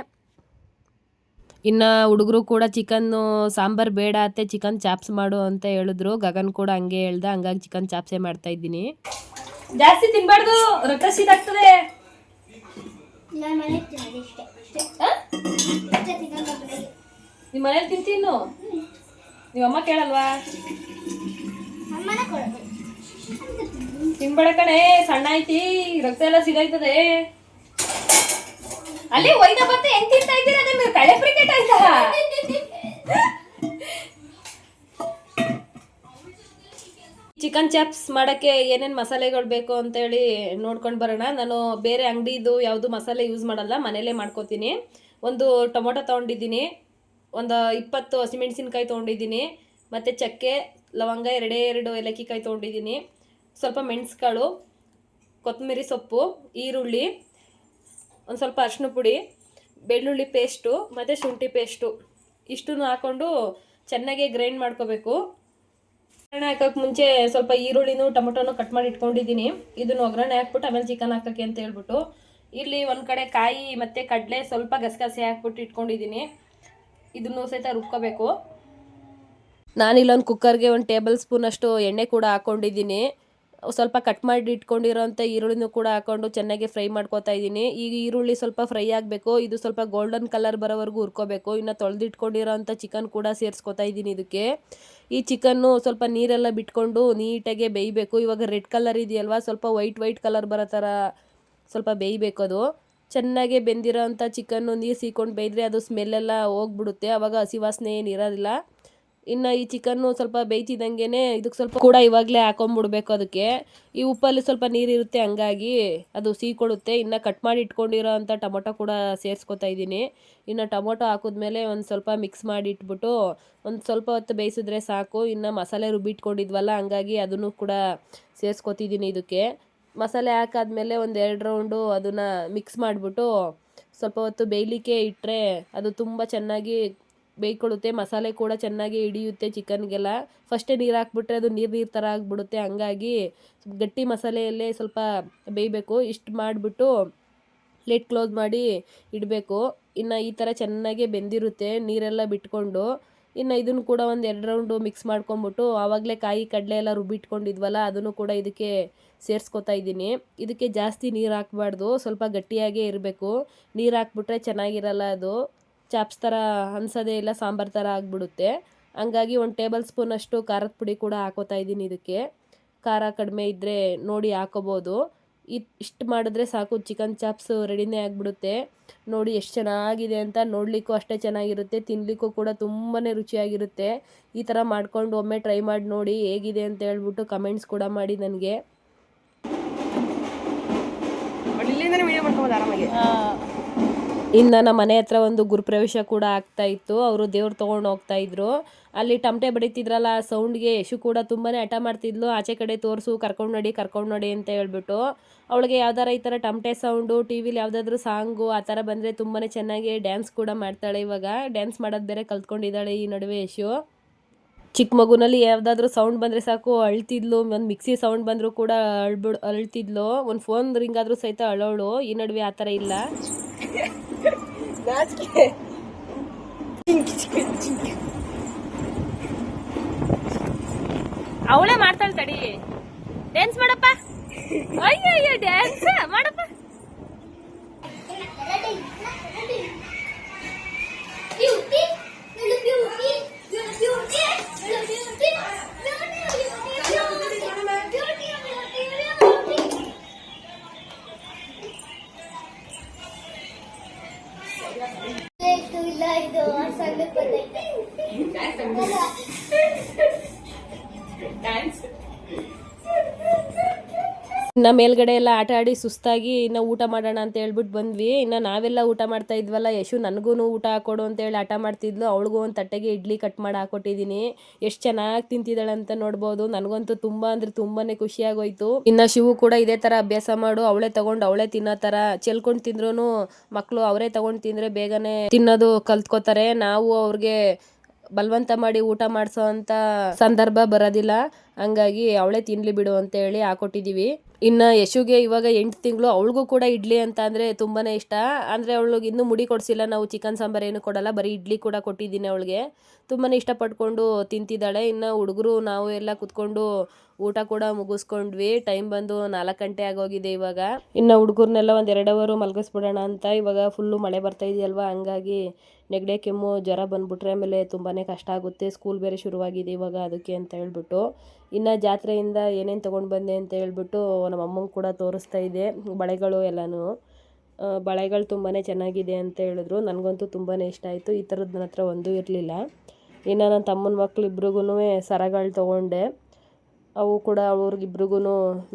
ಇನ್ನು ಹುಡುಗರು ಕೂಡ ಚಿಕನ್ನು ಸಾಂಬಾರು ಬೇಡ ಅತ್ತೆ, ಚಿಕನ್ ಚಾಪ್ಸ್ ಮಾಡು ಅಂತ ಹೇಳಿದ್ರು. ಗಗನ್ ಕೂಡ ಹಂಗೆ ಹೇಳ್ದೆ, ಹಂಗಾಗಿ ಚಿಕನ್ ಚಾಪ್ಸೇ ಮಾಡ್ತಾ ಇದ್ದೀನಿ. ಜಾಸ್ತಿ ತಿನ್ಬಾರ್ದು ರಕ್ತ ಆಗ್ತದೆ ನಿಮ್ಮ ಮನೇಲಿ ತಿಂತೀನು ನೀವು ಅಮ್ಮ ಕೇಳಲ್ವಾ? ತಿನ್ಬೇಡ ಕಣೆ ಸಣ್ಣ ಐತಿ ರಕ್ತ ಎಲ್ಲ ಸಿಗೈತದೆ ಅಲ್ಲಿ ಒಯ್ದ ಬತ್ತೆ ಹೆಂಗ್ ತಿಂತಾ ಚಿಕನ್ ಚಾಪ್ಸ್ ಮಾಡೋಕ್ಕೆ ಏನೇನು ಮಸಾಲೆಗಳು ಬೇಕು ಅಂತೇಳಿ ನೋಡ್ಕೊಂಡು ಬರೋಣ. ನಾನು ಬೇರೆ ಅಂಗಡಿದು ಯಾವುದು ಮಸಾಲೆ ಯೂಸ್ ಮಾಡಲ್ಲ, ಮನೇಲೇ ಮಾಡ್ಕೋತೀನಿ. ಒಂದು ಟೊಮೊಟೊ ತೊಗೊಂಡಿದ್ದೀನಿ, ಒಂದು ಇಪ್ಪತ್ತು ಹಸಿಮೆಣಸಿನ್ಕಾಯಿ ತೊಗೊಂಡಿದ್ದೀನಿ, ಮತ್ತು ಚಕ್ಕೆ, ಲವಂಗ, ಎರಡೇ ಎರಡು ಏಲಕ್ಕಿಕಾಯಿ ತೊಗೊಂಡಿದ್ದೀನಿ, ಸ್ವಲ್ಪ ಮೆಣಸುಕಾಳು, ಕೊತ್ತಂಬರಿ ಸೊಪ್ಪು, ಈರುಳ್ಳಿ, ಒಂದು ಸ್ವಲ್ಪ ಅರಿಶಿನ ಪುಡಿ, ಬೆಳ್ಳುಳ್ಳಿ ಪೇಸ್ಟು ಮತ್ತು ಶುಂಠಿ ಪೇಸ್ಟು ಇಷ್ಟನ್ನು ಹಾಕ್ಕೊಂಡು ಚೆನ್ನಾಗಿ ಗ್ರೈಂಡ್ ಮಾಡ್ಕೋಬೇಕು. ಒಗ್ಗರಣೆ ಹಾಕೋಕೆ ಮುಂಚೆ ಸ್ವಲ್ಪ ಈರುಳ್ಳಿನೂ ಟೊಮೊಟೊನು ಕಟ್ ಮಾಡಿ ಇಟ್ಕೊಂಡಿದ್ದೀನಿ. ಇದನ್ನು ಒಗ್ಗರಣೆ ಹಾಕ್ಬಿಟ್ಟು ಆಮೇಲೆ ಚಿಕನ್ ಹಾಕಕ್ಕೆ ಅಂತ ಹೇಳ್ಬಿಟ್ಟು. ಇಲ್ಲಿ ಒಂದು ಕಡೆ ಕಾಯಿ ಮತ್ತು ಕಡಲೆ ಸ್ವಲ್ಪ ಗಸಗಸೆ ಹಾಕ್ಬಿಟ್ಟು ಇಟ್ಕೊಂಡಿದ್ದೀನಿ. ಇದನ್ನು ಸಹಿತ ರುಬ್ಕೋಬೇಕು. ನಾನಿಲ್ಲೊಂದು ಕುಕ್ಕರ್ಗೆ ಒಂದು ಟೇಬಲ್ ಸ್ಪೂನ್ ಅಷ್ಟು ಎಣ್ಣೆ ಕೂಡ ಹಾಕ್ಕೊಂಡಿದ್ದೀನಿ ಸ್ವಲ್ಪ ಕಟ್ ಮಾಡಿ ಇಟ್ಕೊಂಡಿರೋಂಥ ಈರುಳ್ಳಿನೂ ಕೂಡ ಹಾಕೊಂಡು ಚೆನ್ನಾಗಿ ಫ್ರೈ ಮಾಡ್ಕೋತಾ ಇದ್ದೀನಿ. ಈಗ ಈರುಳ್ಳಿ ಸ್ವಲ್ಪ ಫ್ರೈ ಆಗಬೇಕು, ಇದು ಸ್ವಲ್ಪ ಗೋಲ್ಡನ್ ಕಲರ್ ಬರೋವರೆಗೂ ಹುರ್ಕೋಬೇಕು. ಇನ್ನು ತೊಳೆದಿಟ್ಕೊಂಡಿರೋಂಥ ಚಿಕನ್ ಕೂಡ ಸೇರಿಸ್ಕೊತಾ ಇದ್ದೀನಿ ಇದಕ್ಕೆ. ಈ ಚಿಕನ್ನು ಸ್ವಲ್ಪ ನೀರೆಲ್ಲ ಬಿಟ್ಕೊಂಡು ನೀಟಾಗೆ ಬೇಯಬೇಕು. ಇವಾಗ ರೆಡ್ ಕಲರ್ ಇದೆಯಲ್ವಾ, ಸ್ವಲ್ಪ ವೈಟ್ ವೈಟ್ ಕಲರ್ ಬರೋ ಥರ ಸ್ವಲ್ಪ ಬೇಯಬೇಕು ಅದು. ಚೆನ್ನಾಗಿ ಬೆಂದಿರೋ ಅಂಥ ಚಿಕನ್ನು ನೀರು ಸೀಕೊಂಡು ಬೇಯ್ದರೆ ಅದು ಸ್ಮೆಲ್ಲೆಲ್ಲ ಹೋಗ್ಬಿಡುತ್ತೆ. ಆವಾಗ ಹಸಿ ವಾಸನೆ ಏನು ಇರೋದಿಲ್ಲ. ಇನ್ನು ಈ ಚಿಕನ್ನು ಸ್ವಲ್ಪ ಬೇಯ್ತಿದ್ದಂಗೆ ಇದಕ್ಕೆ ಸ್ವಲ್ಪ ಕೂಡ ಇವಾಗಲೇ ಹಾಕೊಂಬಿಡ್ಬೇಕು ಅದಕ್ಕೆ. ಈ ಉಪ್ಪಲ್ಲಿ ಸ್ವಲ್ಪ ನೀರಿರುತ್ತೆ, ಹಂಗಾಗಿ ಅದು ಸೀಕೊಡುತ್ತೆ ಇನ್ನು ಕಟ್ ಮಾಡಿ ಇಟ್ಕೊಂಡಿರೋ ಅಂಥ ಟೊಮೊಟೊ ಕೂಡ ಸೇರಿಸ್ಕೊತಾ ಇದ್ದೀನಿ. ಇನ್ನು ಟೊಮೊಟೊ ಹಾಕಿದ್ಮೇಲೆ ಒಂದು ಸ್ವಲ್ಪ ಮಿಕ್ಸ್ ಮಾಡಿ ಇಟ್ಬಿಟ್ಟು ಒಂದು ಸ್ವಲ್ಪ ಹೊತ್ತು ಬೇಯಿಸಿದ್ರೆ ಸಾಕು. ಇನ್ನು ಮಸಾಲೆ ರುಬ್ಬಿಟ್ಕೊಂಡಿದ್ವಲ್ಲ ಹಂಗಾಗಿ ಅದನ್ನು ಕೂಡ ಸೇರಿಸ್ಕೊತಿದ್ದೀನಿ ಇದಕ್ಕೆ. ಮಸಾಲೆ ಹಾಕಾದ್ಮೇಲೆ ಒಂದು ಎರಡು ರೌಂಡು ಅದನ್ನು ಮಿಕ್ಸ್ ಮಾಡಿಬಿಟ್ಟು ಸ್ವಲ್ಪ ಹೊತ್ತು ಬೇಯಲಿಕ್ಕೆ ಇಟ್ಟರೆ ಅದು ತುಂಬ ಚೆನ್ನಾಗಿ ಬೇಯ್ಕೊಳ್ಳುತ್ತೆ ಮಸಾಲೆ ಕೂಡ ಚೆನ್ನಾಗಿ ಹಿಡಿಯುತ್ತೆ ಚಿಕನ್ಗೆಲ್ಲ. ಫಸ್ಟೇ ನೀರು ಹಾಕ್ಬಿಟ್ರೆ ಅದು ನೀರು ನೀರು ಥರ ಆಗಿಬಿಡುತ್ತೆ, ಹಂಗಾಗಿ ಗಟ್ಟಿ ಮಸಾಲೆಯಲ್ಲೇ ಸ್ವಲ್ಪ ಬೇಯಬೇಕು. ಇಷ್ಟು ಮಾಡಿಬಿಟ್ಟು ಪ್ಲೇಟ್ ಕ್ಲೋಸ್ ಮಾಡಿ ಇಡಬೇಕು. ಇನ್ನು ಈ ಥರ ಚೆನ್ನಾಗೆ ಬೆಂದಿರುತ್ತೆ ನೀರೆಲ್ಲ ಬಿಟ್ಕೊಂಡು. ಇನ್ನು ಇದನ್ನು ಕೂಡ ಒಂದು ಎರಡು ರೌಂಡು ಮಿಕ್ಸ್ ಮಾಡ್ಕೊಂಬಿಟ್ಟು ಆವಾಗಲೇ ಕಾಯಿ ಕಡಲೆ ಎಲ್ಲ ರುಬ್ಬಿಟ್ಕೊಂಡಿದ್ವಲ್ಲ, ಅದನ್ನು ಕೂಡ ಇದಕ್ಕೆ ಸೇರಿಸ್ಕೊತಾ ಇದ್ದೀನಿ. ಇದಕ್ಕೆ ಜಾಸ್ತಿ ನೀರು ಹಾಕಬಾರ್ದು, ಸ್ವಲ್ಪ ಗಟ್ಟಿಯಾಗೇ ಇರಬೇಕು. ನೀರು ಹಾಕ್ಬಿಟ್ರೆ ಚೆನ್ನಾಗಿರಲ್ಲ ಅದು. ಚಾಪ್ಸ್ ಥರ ಅನ್ಸೋದೇ ಇಲ್ಲ ಸಾಂಬಾರು ಥರ ಆಗಿಬಿಡುತ್ತೆ. ಹಂಗಾಗಿ ಒಂದು ಟೇಬಲ್ ಸ್ಪೂನ್ ಅಷ್ಟು ಖಾರದ ಪುಡಿ ಕೂಡ ಹಾಕೋತಾ ಇದ್ದೀನಿ ಇದಕ್ಕೆ. ಖಾರ ಕಡಿಮೆ ಇದ್ದರೆ ನೋಡಿ ಹಾಕೋಬೋದು. ಇಷ್ಟು ಮಾಡಿದ್ರೆ ಸಾಕು ಚಿಕನ್ ಚಾಪ್ಸ್ ರೆಡಿನೇ ಆಗಿಬಿಡುತ್ತೆ. ನೋಡಿ ಎಷ್ಟು ಚೆನ್ನಾಗಿದೆ ಅಂತ ನೋಡಲಿಕ್ಕೂ ಅಷ್ಟೇ ಚೆನ್ನಾಗಿರುತ್ತೆ ತಿನ್ನಲಿಕ್ಕೂ ಕೂಡ ತುಂಬಾ ರುಚಿಯಾಗಿರುತ್ತೆ. ಈ ಥರ ಮಾಡ್ಕೊಂಡು ಒಮ್ಮೆ ಟ್ರೈ ಮಾಡಿ ನೋಡಿ ಹೇಗಿದೆ ಅಂತ ಹೇಳ್ಬಿಟ್ಟು ಕಮೆಂಟ್ಸ್ ಕೂಡ ಮಾಡಿ ನನಗೆ. ಇನ್ನು ನಮ್ಮ ಮನೆ ಹತ್ರ ಒಂದು ಗುರುಪ್ರವೇಶ ಕೂಡ ಆಗ್ತಾ ಇತ್ತು. ಅವರು ದೇವ್ರು ತೊಗೊಂಡು ಹೋಗ್ತಾ ಇದ್ರು. ಅಲ್ಲಿ ಟಮಟೆ ಬಡಿತಿದ್ರಲ್ಲ ಆ ಸೌಂಡ್ಗೆ ಯಶು ಕೂಡ ತುಂಬಾ ಹಠ ಮಾಡ್ತಿದ್ಲು. ಆಚೆ ಕಡೆ ತೋರಿಸು, ಕರ್ಕೊಂಡು ನೋಡಿ ಕರ್ಕೊಂಡು ನೋಡಿ ಅಂತ ಹೇಳ್ಬಿಟ್ಟು ಅವಳಿಗೆ ಯಾವ್ದಾರ ಈ ಥರ ಟಮಟೆ ಸೌಂಡು, ಟಿ ವಿಲಿ ಯಾವುದಾದ್ರೂ ಸಾಂಗು ಆ ಥರ ಬಂದರೆ ತುಂಬಾ ಚೆನ್ನಾಗಿ ಡ್ಯಾನ್ಸ್ ಕೂಡ ಮಾಡ್ತಾಳೆ ಇವಾಗ. ಡ್ಯಾನ್ಸ್ ಮಾಡೋದು ಬೇರೆ ಕಲ್ತ್ಕೊಂಡಿದ್ದಾಳೆ ಈ ನಡುವೆ ಯಶು ಚಿಕ್ಕ ಮಗುನಲ್ಲಿ ಯಾವುದಾದ್ರೂ ಸೌಂಡ್ ಬಂದರೆ ಸಾಕು, ಅಳ್ತಿದ್ಲು. ಒಂದು ಮಿಕ್ಸಿ ಸೌಂಡ್ ಬಂದರೂ ಕೂಡ ಅಳ್ಬಿಡ್, ಅಳ್ತಿದ್ಲು. ಒಂದು ಫೋನ್ ರಿಂಗ್ ಆದರೂ ಸಹಿತ ಅಳೋಳು. ಈ ನಡುವೆ ಆ ಥರ ಇಲ್ಲ. ಅವಳೇ ಮಾಡ್ತಾಳೆ ತಡಿ. ಡ್ಯಾನ್ಸ್ ಮಾಡಪ್ಪ. ಅಯ್ಯೋ ಅಯ್ಯೋ ಡ್ಯಾನ್ಸ್ ಮಾಡಪ್ಪ. Beauty, ಬ್ಯೂಟಿ beauty, little ಇಲ್ಲ ಇದು ಸಣ್ಣ ಇನ್ನು ಮೇಲ್ಗಡೆ ಎಲ್ಲ ಆಟ ಆಡಿ ಸುಸ್ತಾಗಿ ಇನ್ನು ಊಟ ಮಾಡೋಣ ಅಂತ ಹೇಳ್ಬಿಟ್ಟು ಬಂದ್ವಿ. ಇನ್ನು ನಾವೆಲ್ಲ ಊಟ ಮಾಡ್ತಾ ಇದ್ವಲ್ಲ, ಯಶು ನನಗೂ ಊಟ ಹಾಕೊಡು ಅಂತೇಳಿ ಆಟ ಮಾಡ್ತಿದ್ಲು. ಅವಳಿಗೂ ಒಂದು ತಟ್ಟೆಗೆ ಇಡ್ಲಿ ಕಟ್ ಮಾಡಿ ಹಾಕೊಟ್ಟಿದ್ದೀನಿ ಎಷ್ಟು ಚೆನ್ನಾಗಿ ತಿಂತಿದ್ದಾಳೆ ಅಂತ ನೋಡ್ಬೋದು. ನನಗಂತೂ ತುಂಬ ಅಂದರೆ ತುಂಬಾ ಖುಷಿಯಾಗೋಯ್ತು. ಇನ್ನು ಶಿವು ಕೂಡ ಇದೇ ಥರ ಅಭ್ಯಾಸ ಮಾಡು. ಅವಳೇ ತಗೊಂಡು ಅವಳೇ ತಿನ್ನೋ ಥರ ಚೆಲ್ಕೊಂಡು ತಿಂದ್ರೂ ಮಕ್ಕಳು ಅವರೇ ತಗೊಂಡು ತಿಂದರೆ ಬೇಗನೆ ತಿನ್ನೋದು ಕಲ್ತ್ಕೋತಾರೆ. ನಾವು ಅವ್ರಿಗೆ ಬಲವಂತ ಮಾಡಿ ಊಟ ಮಾಡಿಸೋ ಅಂತ ಸಂದರ್ಭ ಬರೋದಿಲ್ಲ. ಹಂಗಾಗಿ ಅವಳೇ ತಿನ್ಲಿ ಬಿಡು ಅಂತ ಹೇಳಿ ಹಾಕೊಟ್ಟಿದೀವಿ. ಇನ್ನು ಯಶುಗೆ ಇವಾಗ ಎಂಟು ತಿಂಗಳು, ಅವಳಿಗೂ ಕೂಡ ಇಡ್ಲಿ ಅಂತ ಅಂದರೆ ತುಂಬಾ ಇಷ್ಟ. ಅಂದರೆ ಅವಳಿಗೆ ಇನ್ನೂ ಮುಡಿ ಕೊಡಿಸಿಲ್ಲ, ನಾವು ಚಿಕನ್ ಸಾಂಬಾರ್ ಏನು ಕೊಡಲ್ಲ, ಬರೀ ಇಡ್ಲಿ ಕೂಡ ಕೊಟ್ಟಿದ್ದೀನಿ ಅವಳಿಗೆ. ತುಂಬಾ ಇಷ್ಟಪಟ್ಕೊಂಡು ತಿಂತಿದ್ದಾಳೆ. ಇನ್ನು ಹುಡುಗರು ನಾವು ಎಲ್ಲ ಕುತ್ಕೊಂಡು ಊಟ ಕೂಡ ಮುಗಿಸ್ಕೊಂಡ್ವಿ. ಟೈಮ್ ಬಂದು ನಾಲ್ಕು ಗಂಟೆ ಆಗೋಗಿದೆ ಇವಾಗ. ಇನ್ನು ಹುಡುಗರ್ನೆಲ್ಲ ಒಂದು ಎರಡು ಅವರು ಮಲಗಿಸ್ಬಿಡೋಣ ಅಂತ ಇವಾಗ ಫುಲ್ಲು ಮಳೆ ಬರ್ತಾ ಇದೆಯಲ್ವಾ? ಹಂಗಾಗಿ ನೆಗಡೆ, ಕೆಮ್ಮು, ಜ್ವರ ಬಂದ್ಬಿಟ್ರೆ ಆಮೇಲೆ ತುಂಬಾ ಕಷ್ಟ ಆಗುತ್ತೆ. ಸ್ಕೂಲ್ ಬೇರೆ ಶುರುವಾಗಿದೆ ಇವಾಗ ಅದಕ್ಕೆ ಅಂತ ಹೇಳ್ಬಿಟ್ಟು. ಇನ್ನು ಜಾತ್ರೆಯಿಂದ ಏನೇನು ತೊಗೊಂಡು ಬಂದೆ ಅಂತ ಹೇಳ್ಬಿಟ್ಟು ನಮ್ಮ ಅಮ್ಮಂಗೆ ಕೂಡ ತೋರಿಸ್ತಾ ಇದೆ. ಬಳೆಗಳು ಎಲ್ಲನೂ. ಬಳೆಗಳು ತುಂಬಾ ಚೆನ್ನಾಗಿದೆ ಅಂತ ಹೇಳಿದ್ರು. ನನಗಂತೂ ತುಂಬಾ ಇಷ್ಟ ಆಯಿತು. ಈ ಥರದ್ದು ನನ್ನ ಹತ್ರ ಒಂದೂ ಇರಲಿಲ್ಲ. ಇನ್ನು ನನ್ನ ತಮ್ಮನ ಮಕ್ಳು ಇಬ್ರಿಗೂ ಸರಗಳು ತೊಗೊಂಡೆ. ಅವು ಕೂಡ ಅವ್ರಿಗಿಬ್ರಿಗೂ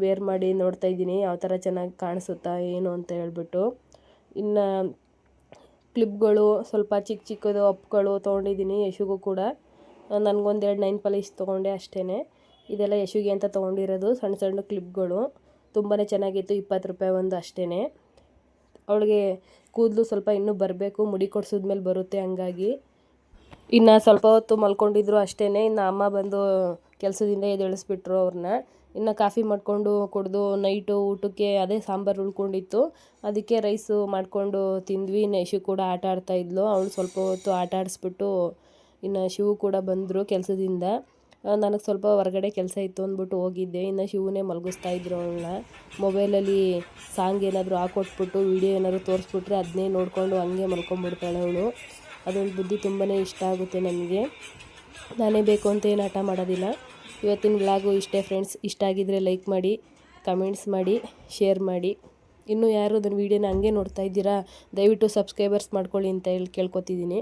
ವೇರ್ ಮಾಡಿ ನೋಡ್ತಾ ಇದ್ದೀನಿ, ಯಾವ ಥರ ಚೆನ್ನಾಗಿ ಕಾಣಿಸುತ್ತಾ, ಏನು ಅಂತ ಹೇಳ್ಬಿಟ್ಟು. ಇನ್ನು ಕ್ಲಿಪ್ಗಳು, ಸ್ವಲ್ಪ ಚಿಕ್ಕ ಚಿಕ್ಕದು ಅಪ್ಗಳು ತೊಗೊಂಡಿದ್ದೀನಿ ಯಶುಗೂ ಕೂಡ. ನನಗೊಂದೆರಡು ನೈನ್ ಪಾಲಿಶ್ ತೊಗೊಂಡೆ ಅಷ್ಟೇ ಇದೆಲ್ಲ ಯಶುಗೆ ಅಂತ ತೊಗೊಂಡಿರೋದು ಸಣ್ಣ ಸಣ್ಣ ಕ್ಲಿಪ್ಗಳು. ತುಂಬಾ ಚೆನ್ನಾಗಿತ್ತು, ಇಪ್ಪತ್ತು ರೂಪಾಯಿ ಒಂದು ಅಷ್ಟೇ ಅವಳಿಗೆ ಕೂದಲು ಸ್ವಲ್ಪ ಇನ್ನೂ ಬರಬೇಕು, ಮುಡಿ ಕೊಡ್ಸಿದ್ಮೇಲೆ ಬರುತ್ತೆ ಹಂಗಾಗಿ. ಇನ್ನು ಸ್ವಲ್ಪ ಹೊತ್ತು ಮಲ್ಕೊಂಡಿದ್ರು ಅಷ್ಟೇ ಇನ್ನು ಅಮ್ಮ ಬಂದು ಕೆಲಸದಿಂದ ಎದ್ದೇಳಿಸ್ಬಿಟ್ರು ಅವ್ರನ್ನ. ಇನ್ನು ಕಾಫಿ ಮಾಡಿಕೊಂಡು ಕುಡಿದು ನೈಟು ಊಟಕ್ಕೆ ಅದೇ ಸಾಂಬಾರು ಉಳ್ಕೊಂಡಿತ್ತು. ಅದಕ್ಕೆ ರೈಸು ಮಾಡಿಕೊಂಡು ತಿಂದ್ವಿ. ಯಶು ಕೂಡ ಆಟ ಆಡ್ತಾ ಇದ್ಲು. ಅವಳು ಸ್ವಲ್ಪ ಹೊತ್ತು ಆಟ ಆಡಿಸ್ಬಿಟ್ಟು ಇನ್ನು ಶಿವು ಕೂಡ ಬಂದರು ಕೆಲಸದಿಂದ. ನನಗೆ ಸ್ವಲ್ಪ ಹೊರಗಡೆ ಕೆಲಸ ಇತ್ತು ಅಂದ್ಬಿಟ್ಟು ಹೋಗಿದ್ದೆ. ಇನ್ನು ಶಿವನೇ ಮಲಗಿಸ್ತಾ ಇದ್ರು ಅವಳನ್ನ. ಮೊಬೈಲಲ್ಲಿ ಸಾಂಗ್ ಏನಾದರೂ ಹಾಕೊಟ್ಬಿಟ್ಟು, ವೀಡಿಯೋ ಏನಾದರೂ ತೋರಿಸ್ಬಿಟ್ರೆ ಅದನ್ನೇ ನೋಡಿಕೊಂಡು ಹಂಗೆ ಮಲ್ಕೊಂಬಿಡ್ತಾಳೆ ಅವಳು. ಅದೊಂದು ಬುದ್ಧಿ ತುಂಬಾ ಇಷ್ಟ ಆಗುತ್ತೆ ನನಗೆ. ನಾನೇ ಬೇಕು ಅಂತ ಏನು ಆಟ ಮಾಡೋದಿಲ್ಲ. ಇವತ್ತಿನ ವ್ಲಾಗು ಇಷ್ಟೇ ಫ್ರೆಂಡ್ಸ್. ಇಷ್ಟ ಆಗಿದ್ದರೆ ಲೈಕ್ ಮಾಡಿ, ಕಮೆಂಟ್ಸ್ ಮಾಡಿ, ಶೇರ್ ಮಾಡಿ. ಇನ್ನೂ ಯಾರು ಅದನ್ನು ವೀಡಿಯೋನ ಹಂಗೆ ನೋಡ್ತಾ ಇದ್ದೀರಾ, ದಯವಿಟ್ಟು ಸಬ್ಸ್ಕ್ರೈಬರ್ಸ್ ಮಾಡ್ಕೊಳ್ಳಿ ಅಂತ ಹೇಳಿ ಕೇಳ್ಕೊತಿದ್ದೀನಿ.